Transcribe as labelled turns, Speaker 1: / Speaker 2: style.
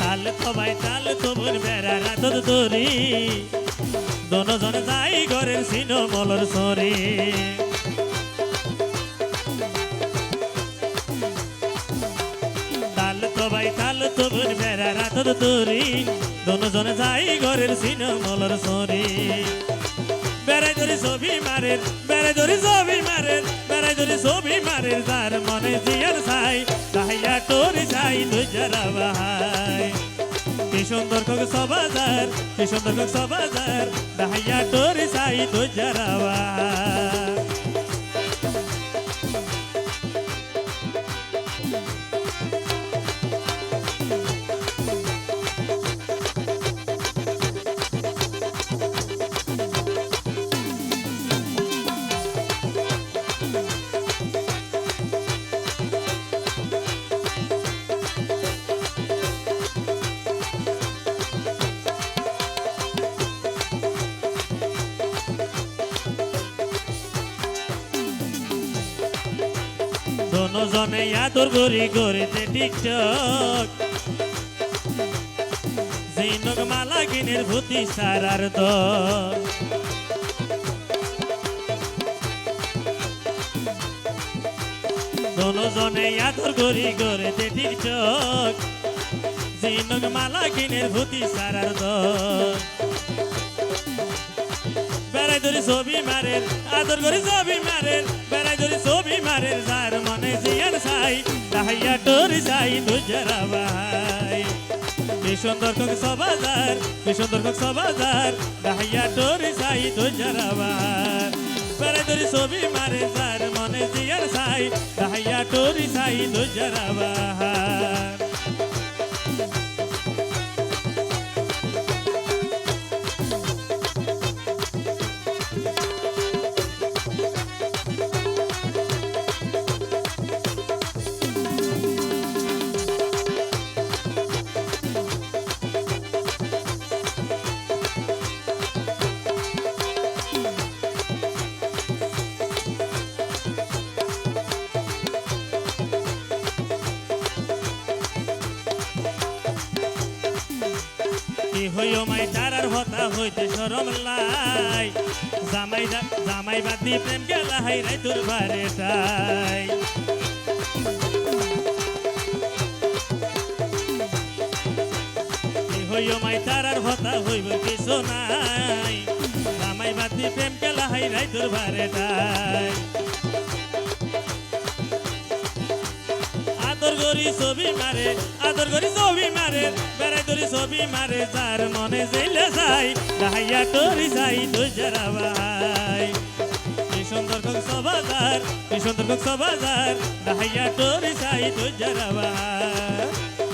Speaker 1: তাল তো ভাই তাল তো বোন বেড়া রাত তোরি দোনো জন যাই ঘরের সিনো মলর সরি। তাল তো ভাই, তাল তো বোন, বেড়া রাত তোরি। দোনো জন যাই ঘরের সিনো মলর সরি। বেড়াই ধরি ছবি মারের বেড়াই ধরি ছবি মারের বেড়াই ধরি ছবি মারের যার মনে জিয়ার ছাই, তাহাইয়া তোরি যাই তুই যারা বাহাই সুন্দর কক সবাজার কি সুন্দর কক সবাজার দাহাইয়া তোরি চাই তুই যারা বাহাই দোনো জনে আদর করি করিতে টিকটক জিনক মালা কিনের ভূতি সারার দল। দোনো জনে আদর করি জিনক মালা কিনের ভূতি সারার দল। বেড়াই ধরি ছবি মারের, আদর ছবি মারের ছাই তোর যাই দুজরা ভাই। কি সুন্দর কক সবাজার, কি সুন্দর কক সবাজার, তাহাইয়া তোর যাই দুজরা ভাই। পেরে তোর ছবি মারে যার মনে জিয়ার সাই তাহাইয়া তোর যাই দুজরা ভাই। কি হইও মাই তারার হতা হইতে সরম লাই। জামাই জামাই বাদি প্রেম গেলা হাই রাই তোর বারে তাই। হইও মাই তারার হতা হইব কিছু নাই। জামাই বাদি প্রেম গেলা হাই রাই তোর বারে তাই। আদর ছবি মারে, আদর করি ছবি মারে, বেড়াই ধরি ছবি মারে, যার মনে জেলে যাই দাহাইয়া তরি যাই যারা ভাই। কি সুন্দর কক সবাজার, কি সুন্দর কক সবাজার দাহাইয়া তরি যাই যারা ভাই।